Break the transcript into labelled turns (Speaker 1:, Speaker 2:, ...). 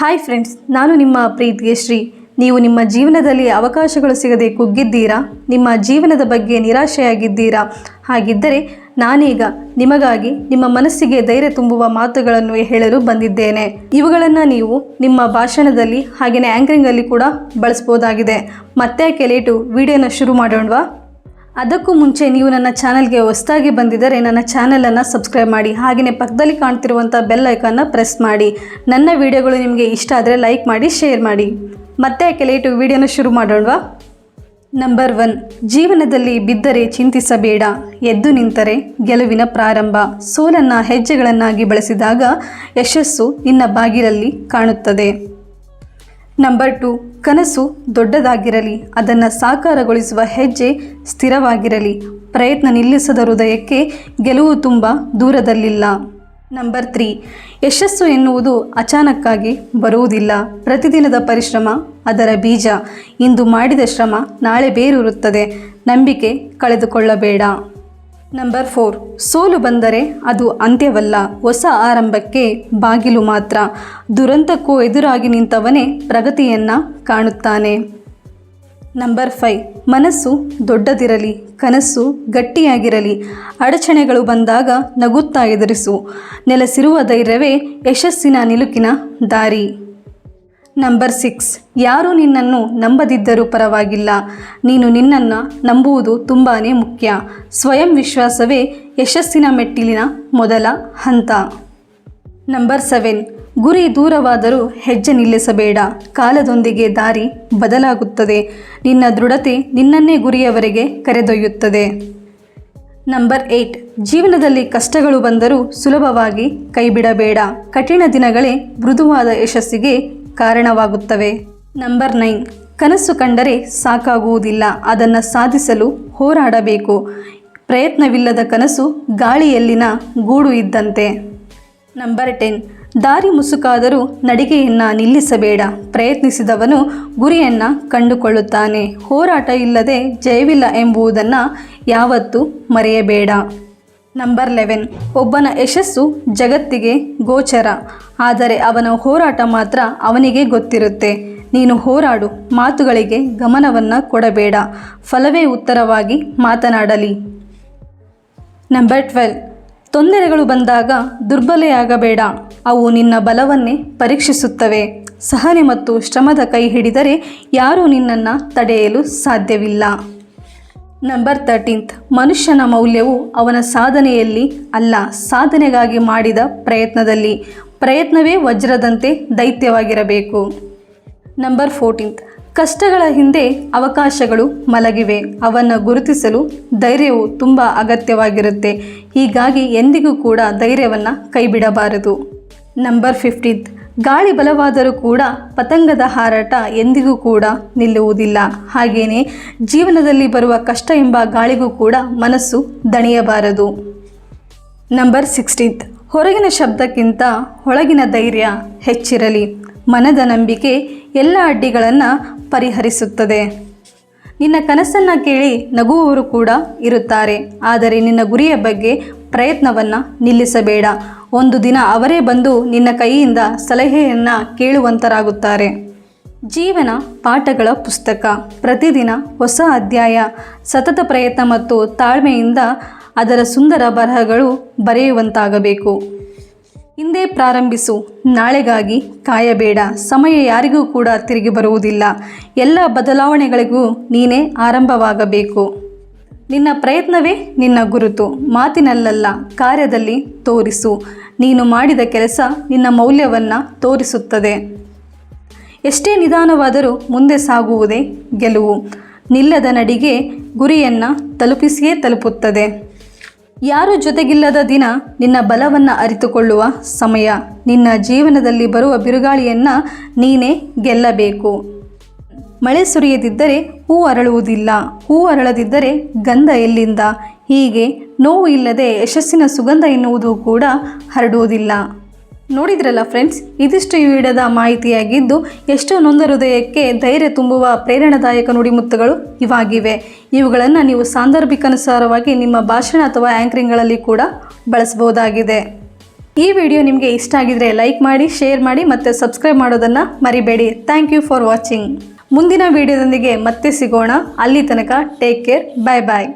Speaker 1: Hi friends ನಾನು ನಿಮ್ಮ ಪ್ರೀತಿಗೆ ಶ್ರೀ. ನೀವು ನಿಮ್ಮ ಜೀವನದಲ್ಲಿ ಅವಕಾಶಗಳು ಸಿಗದೆ ಕುಗ್ಗಿದ್ದೀರಾ? ನಿಮ್ಮ ಜೀವನದ ಬಗ್ಗೆ ನಿರಾಶೆಯಾಗಿದ್ದೀರಾ? ಹಾಗಿದ್ದರೆ ನಾನೀಗ ನಿಮಗಾಗಿ ನಿಮ್ಮ ಮನಸ್ಸಿಗೆ ಧೈರ್ಯ ತುಂಬುವ ಮಾತುಗಳನ್ನು ಹೇಳಲು ಬಂದಿದ್ದೇನೆ. ಇವುಗಳನ್ನು ನೀವು ನಿಮ್ಮ ಭಾಷಣದಲ್ಲಿ ಹಾಗೆಯೇ ಆ್ಯಂಕರಿಂಗಲ್ಲಿ ಕೂಡ ಬಳಸ್ಬೋದಾಗಿದೆ. ಮತ್ತೆ ಕೆಲೇಟು ವಿಡಿಯೋನ ಶುರು ಮಾಡೋಣವಾ? ಅದಕ್ಕೂ ಮುಂಚೆ ನೀವು ನನ್ನ ಚಾನಲ್ಗೆ ಹೊಸದಾಗಿ ಬಂದಿದ್ದರೆ ನನ್ನ ಚಾನಲನ್ನು ಸಬ್ಸ್ಕ್ರೈಬ್ ಮಾಡಿ. ಹಾಗೆಯೇ ಪಕ್ಕದಲ್ಲಿ ಕಾಣ್ತಿರುವಂಥ ಬೆಲ್ ಐಕನ್ನ ಪ್ರೆಸ್ ಮಾಡಿ. ನನ್ನ ವಿಡಿಯೋಗಳು ನಿಮಗೆ ಇಷ್ಟ ಆದರೆ ಲೈಕ್ ಮಾಡಿ, ಶೇರ್ ಮಾಡಿ. ಮತ್ತೆ ಲೇಟು ವಿಡಿಯೋನ ಶುರು ಮಾಡೋಣವಾ? ನಂಬರ್ ಒನ್, ಜೀವನದಲ್ಲಿ ಬಿದ್ದರೆ ಚಿಂತಿಸಬೇಡ. ಎದ್ದು ನಿಂತರೆ ಗೆಲುವಿನ ಪ್ರಾರಂಭ. ಸೋಲನ್ನು ಹೆಜ್ಜೆಗಳನ್ನಾಗಿ ಬಳಸಿದಾಗ ಯಶಸ್ಸು ನಿನ್ನ ಬಾಗಿಲಲ್ಲಿ ಕಾಣುತ್ತದೆ. ನಂಬರ್ ಟು ಕನಸು ದೊಡ್ಡದಾಗಿರಲಿ, ಅದನ್ನು ಸಾಕಾರಗೊಳಿಸುವ ಹೆಜ್ಜೆ ಸ್ಥಿರವಾಗಿರಲಿ, ಪ್ರಯತ್ನ ನಿಲ್ಲಿಸದ ಹೃದಯಕ್ಕೆ ಗೆಲುವು ತುಂಬ ದೂರದಲ್ಲಿಲ್ಲ. ನಂಬರ್ ತ್ರೀ ಯಶಸ್ಸು ಎನ್ನುವುದು ಅಚಾನಕ್ಕಾಗಿ ಬರುವುದಿಲ್ಲ. ಪ್ರತಿದಿನದ ಪರಿಶ್ರಮ, ಅದರ ಬೀಜ. ಇಂದು ಮಾಡಿದ ಶ್ರಮ ನಾಳೆ ಬೇರೂರುತ್ತದೆ. ನಂಬಿಕೆ ಕಳೆದುಕೊಳ್ಳಬೇಡ. ನಂಬರ್ ಫೋರ್ ಸೋಲು ಬಂದರೆ ಅದು ಅಂತ್ಯವಲ್ಲ. ಹೊಸ ಆರಂಭಕ್ಕೆ ಬಾಗಿಲು ಮಾತ್ರ. ದುರಂತಕ್ಕೂ ಎದುರಾಗಿ ನಿಂತವನೇ ಪ್ರಗತಿಯನ್ನು ಕಾಣುತ್ತಾನೆ. ನಂಬರ್ ಫೈವ್ ಮನಸ್ಸು ದೊಡ್ಡದಿರಲಿ ಕನಸು ಗಟ್ಟಿಯಾಗಿರಲಿ, ಅಡಚಣೆಗಳು ಬಂದಾಗ ನಗುತ್ತಾ ಎದುರಿಸು. ನೆಲೆಸಿರುವ ಧೈರ್ಯವೇ ಯಶಸ್ಸಿನ ನಿಲುಕಿನ ದಾರಿ. ನಂಬರ್ ಸಿಕ್ಸ್ ಯಾರು ನಿನ್ನನ್ನು ನಂಬದಿದ್ದರೂ ಪರವಾಗಿಲ್ಲ. ನೀನು ನಿನ್ನನ್ನು ನಂಬುವುದು ತುಂಬಾ ಮುಖ್ಯ. ಸ್ವಯಂ ವಿಶ್ವಾಸವೇ ಯಶಸ್ಸಿನ ಮೆಟ್ಟಿಲಿನ ಮೊದಲ ಹಂತ. ನಂಬರ್ ಸೆವೆನ್ ಗುರಿ ದೂರವಾದರೂ ಹೆಜ್ಜೆ ನಿಲ್ಲಿಸಬೇಡ. ಕಾಲದೊಂದಿಗೆ ದಾರಿ ಬದಲಾಗುತ್ತದೆ. ನಿನ್ನ ದೃಢತೆ ನಿನ್ನನ್ನೇ ಗುರಿಯವರೆಗೆ ಕರೆದೊಯ್ಯುತ್ತದೆ. ನಂಬರ್ ಏಯ್ಟ್ ಜೀವನದಲ್ಲಿ ಕಷ್ಟಗಳು ಬಂದರೂ ಸುಲಭವಾಗಿ ಕೈಬಿಡಬೇಡ. ಕಠಿಣ ದಿನಗಳೇ ಮೃದುವಾದ ಯಶಸ್ಸಿಗೆ ಕಾರಣವಾಗುತ್ತವೆ. ನಂಬರ್ ನೈನ್ ಕನಸು ಕಂಡರೆ ಸಾಕಾಗುವುದಿಲ್ಲ. ಅದನ್ನು ಸಾಧಿಸಲು ಹೋರಾಡಬೇಕು. ಪ್ರಯತ್ನವಿಲ್ಲದ ಕನಸು ಗಾಳಿಯಲ್ಲಿನ ಗೂಡು ಇದ್ದಂತೆ. ನಂಬರ್ ಟೆನ್ ದಾರಿ ಮುಸುಕಾದರೂ ನಡಿಗೆಯನ್ನು ನಿಲ್ಲಿಸಬೇಡ. ಪ್ರಯತ್ನಿಸಿದವನು ಗುರಿಯನ್ನು ಕಂಡುಕೊಳ್ಳುತ್ತಾನೆ. ಹೋರಾಟ ಇಲ್ಲದೆ ಜಯವಿಲ್ಲ ಎಂಬುದನ್ನು ಯಾವತ್ತೂ ಮರೆಯಬೇಡ. ನಂಬರ್ ಲೆವೆನ್ ಒಬ್ಬನ ಯಶಸ್ಸು ಜಗತ್ತಿಗೆ ಗೋಚರ. ಆದರೆ ಅವನ ಹೋರಾಟ ಮಾತ್ರ ಅವನಿಗೆ ಗೊತ್ತಿರುತ್ತೆ. ನೀನು ಹೋರಾಡು, ಮಾತುಗಳಿಗೆ ಗಮನವನ್ನು ಕೊಡಬೇಡ. ಫಲವೇ ಉತ್ತರವಾಗಿ ಮಾತನಾಡಲಿ. ನಂಬರ್ ಟ್ವೆಲ್ ತೊಂದರೆಗಳು ಬಂದಾಗ ದುರ್ಬಲೆಯಾಗಬೇಡ ಅವು ನಿನ್ನ ಬಲವನ್ನೇ ಪರೀಕ್ಷಿಸುತ್ತವೆ. ಸಹನೆ ಮತ್ತು ಶ್ರಮದ ಕೈ ಹಿಡಿದರೆ ಯಾರೂ ನಿನ್ನನ್ನು ತಡೆಯಲು ಸಾಧ್ಯವಿಲ್ಲ. ನಂಬರ್ ತರ್ಟೀನ್ತ್ ಮನುಷ್ಯನ ಮೌಲ್ಯವು ಅವನ ಸಾಧನೆಯಲ್ಲಿ ಅಲ್ಲ, ಸಾಧನೆಗಾಗಿ ಮಾಡಿದ ಪ್ರಯತ್ನದಲ್ಲಿ. ಪ್ರಯತ್ನವೇ ವಜ್ರದಂತೆ ದೈತ್ಯವಾಗಿರಬೇಕು. ನಂಬರ್ ಫೋರ್ಟೀನ್ತ್ ಕಷ್ಟಗಳ ಹಿಂದೆ ಅವಕಾಶಗಳು ಮಲಗಿವೆ. ಅವನ್ನು ಗುರುತಿಸಲು ಧೈರ್ಯವು ತುಂಬ ಅಗತ್ಯವಾಗಿರುತ್ತೆ. ಹೀಗಾಗಿ ಎಂದಿಗೂ ಕೂಡ ಧೈರ್ಯವನ್ನು ಕೈಬಿಡಬಾರದು. ನಂಬರ್ ಫಿಫ್ಟೀನ್ತ್ ಗಾಳಿ ಬಲವಾದರೂ ಕೂಡ ಪತಂಗದ ಹಾರಾಟ ಎಂದಿಗೂ ಕೂಡ ನಿಲ್ಲುವುದಿಲ್ಲ. ಹಾಗೆಯೇ ಜೀವನದಲ್ಲಿ ಬರುವ ಕಷ್ಟ ಎಂಬ ಗಾಳಿಗೂ ಕೂಡ ಮನಸ್ಸು ದಣಿಯಬಾರದು. ನಂಬರ್ ಸಿಕ್ಸ್ಟೀನ್ತ್ ಹೊರಗಿನ ಶಬ್ದಕ್ಕಿಂತ ಒಳಗಿನ ಧೈರ್ಯ ಹೆಚ್ಚಿರಲಿ. ಮನದ ನಂಬಿಕೆ ಎಲ್ಲ ಅಡ್ಡಿಗಳನ್ನು ಪರಿಹರಿಸುತ್ತದೆ. ನಿನ್ನ ಕನಸನ್ನು ಕೇಳಿ ನಗುವವರು ಕೂಡ ಇರುತ್ತಾರೆ. ಆದರೆ ನಿನ್ನ ಗುರಿಯ ಬಗ್ಗೆ ಪ್ರಯತ್ನವನ್ನು ನಿಲ್ಲಿಸಬೇಡ. ಒಂದು ದಿನ ಅವರೇ ಬಂದು ನಿನ್ನ ಕೈಯಿಂದ ಸಲಹೆಯನ್ನು ಕೇಳುವಂತರಾಗುತ್ತಾರೆ. ಜೀವನ ಪಾಠಗಳ ಪುಸ್ತಕ. ಪ್ರತಿದಿನ ಹೊಸ ಅಧ್ಯಾಯ, ಸತತ ಪ್ರಯತ್ನ ಮತ್ತು ತಾಳ್ಮೆಯಿಂದ ಅದರ ಸುಂದರ ಬರಹಗಳು ಬರೆಯುವಂತಾಗಬೇಕು. ಹಿಂದೆ ಪ್ರಾರಂಭಿಸು. ನಾಳೆಗಾಗಿ ಕಾಯಬೇಡ. ಸಮಯ ಯಾರಿಗೂ ಕೂಡ ತಿರುಗಿ ಬರುವುದಿಲ್ಲ. ಎಲ್ಲ ಬದಲಾವಣೆಗಳಿಗೂ ನೀನೇ ಆರಂಭವಾಗಬೇಕು. ನಿನ್ನ ಪ್ರಯತ್ನವೇ ನಿನ್ನ ಗುರುತು. ಮಾತಿನಲ್ಲಲ್ಲ, ಕಾರ್ಯದಲ್ಲಿ ತೋರಿಸು. ನೀನು ಮಾಡಿದ ಕೆಲಸ ನಿನ್ನ ಮೌಲ್ಯವನ್ನು ತೋರಿಸುತ್ತದೆ. ಎಷ್ಟೇ ನಿಧಾನವಾದರೂ ಮುಂದೆ ಸಾಗುವುದೇ ಗೆಲುವು. ನಿಲ್ಲದ ನಡಿಗೆ ಗುರಿಯನ್ನು ತಲುಪಿಸಿಯೇ ತಲುಪುತ್ತದೆ. ಯಾರು ಜೊತೆಗಿಲ್ಲದ ದಿನ ನಿನ್ನ ಬಲವನ್ನು ಅರಿತುಕೊಳ್ಳುವ ಸಮಯ. ನಿನ್ನ ಜೀವನದಲ್ಲಿ ಬರುವ ಬಿರುಗಾಳಿಯನ್ನು ನೀನೇ ಗೆಲ್ಲಬೇಕು. ಮಳೆ ಸುರಿಯದಿದ್ದರೆ ಹೂ ಅರಳುವುದಿಲ್ಲ. ಹೂ ಅರಳದಿದ್ದರೆ ಗಂಧ ಎಲ್ಲಿಂದ? ಹೀಗೆ ನೋವು ಇಲ್ಲದೆ ಯಶಸ್ಸಿನ ಸುಗಂಧ ಎನ್ನುವುದು ಕೂಡ ಹರಡುವುದಿಲ್ಲ. ನೋಡಿದ್ರಲ್ಲ ಫ್ರೆಂಡ್ಸ್ ಇದಿಷ್ಟು ಈ ವಿಡಿಯೋದ ಮಾಹಿತಿಯಾಗಿದ್ದು ಎಷ್ಟೋ ನೊಂದ ಹೃದಯಕ್ಕೆ ಧೈರ್ಯ ತುಂಬುವ ಪ್ರೇರಣಾದಾಯಕ ನುಡಿಮುತ್ತುಗಳು ಇವಾಗಿವೆ. ಇವುಗಳನ್ನು ನೀವು ಸಾಂದರ್ಭಿಕಾನುಸಾರವಾಗಿ ನಿಮ್ಮ ಭಾಷಣ ಅಥವಾ ಆ್ಯಂಕರಿಂಗ್ಗಳಲ್ಲಿ ಕೂಡ ಬಳಸಬಹುದಾಗಿದೆ. ಈ ವಿಡಿಯೋ ನಿಮಗೆ ಇಷ್ಟ ಆಗಿದರೆ ಲೈಕ್ ಮಾಡಿ ಶೇರ್ ಮಾಡಿ ಮತ್ತು ಸಬ್ಸ್ಕ್ರೈಬ್ ಮಾಡೋದನ್ನು ಮರಿಬೇಡಿ. ಥ್ಯಾಂಕ್ ಯು ಫಾರ್ ವಾಚಿಂಗ್ ಮುಂದಿನ ವಿಡಿಯೋದೊಂದಿಗೆ ಮತ್ತೆ ಸಿಗೋಣ. ಅಲ್ಲಿ ತನಕ ಟೇಕ್ ಕೇರ್ ಬಾಯ್ ಬಾಯ್